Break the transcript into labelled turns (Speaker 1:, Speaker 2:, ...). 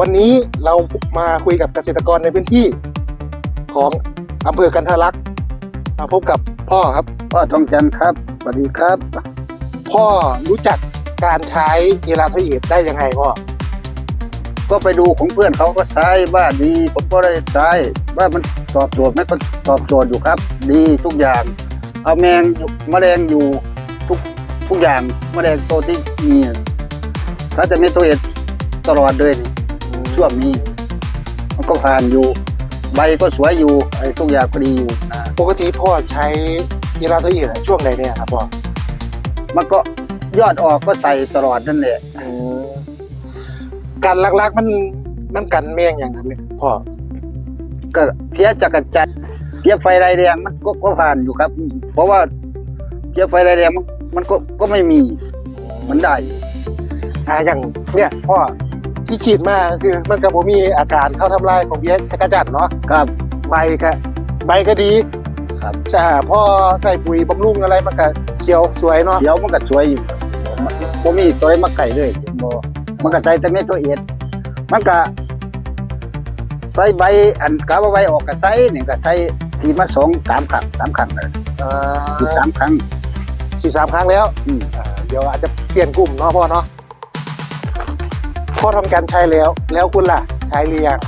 Speaker 1: วันนี้เรามาคุยกับเกษตรกรในพื้นที่ของอำเภอกันทะลักมาพบกับพ่อครับ
Speaker 2: พ่อทองจันทร์ครับสวัสดีครับ
Speaker 1: พ่อรู้จักการใช้เอลาโทเอตได้ยังไงพ่อ
Speaker 2: ก็ไปดูของเพื่อนเขาก็ใช้ว่าดีผมก็ได้ใช้ว่ามันตอบโจทย์ไหมก็ตอบโจทย์อยู่ครับ ดีทุกอย่าง เอาแมงอยู่แมลงอยู่ทุกทุกอย่างแมลงตัวที่มีถ้าจะไม่ตัวเอ็ดตลอดเลยนี่ ช่วงนี้ มันก็ผ่านอยู่ ใบก็สวยอยู่ไอ้ทุกอย่างก็ดีอยู่นะ
Speaker 1: ปกติพ่อใช้เอลาโทเอตช่วงไหนเนี่ยครับพ่อ
Speaker 2: มันก็ยอดออกก็ใส่ตลอดนั่นแหละ
Speaker 1: การลักๆมันมันกันแมงอย่างนั้นเนี่ยพ่อ
Speaker 2: ก็เพี้ยจักรจันทร์เพี้ยไฟลายแดงมันก็ก็ผ่านอยู่ครับ เพราะว่าเพี้ยไฟลายแดงมันมันก็ก็ไม่มีมันได้
Speaker 1: อ่าอย่างเนี่ยพ่อ ที่ฉีดมาก็คือมันก็บ่มีอาการเข้าทำลายของเบี้ยจักรจันทร์เนาะ
Speaker 2: ครับ
Speaker 1: ใบก็ใบก็ดี
Speaker 2: ครับ
Speaker 1: ใช่พ่อใส่ปุ๋ยบำรุงอะไรมันก็เขียวสวยเนาะ
Speaker 2: เขียวมันก็สวยอยู่มันบ่มีตัวไหนมาไก่เลยบ่มันก็ใส่แต่เม็ดตัวเอ็ดมันก็ใส่ใบอันกาว่าใบออกก็ใส่นี่ก็ใส่สีมาสองสามครั้งสามครั้งเลย
Speaker 1: อ่า
Speaker 2: สีสามครั้ง
Speaker 1: ฉีดสามครั้งแล้ว
Speaker 2: อืม
Speaker 1: อ่าเดี๋ยวอาจจะเปลี่ยนกลุ่มเนาะพ่อเนาะ พ่อทำการใช้แล้ว แล้วคุณล่ะ ใช้หรือยัง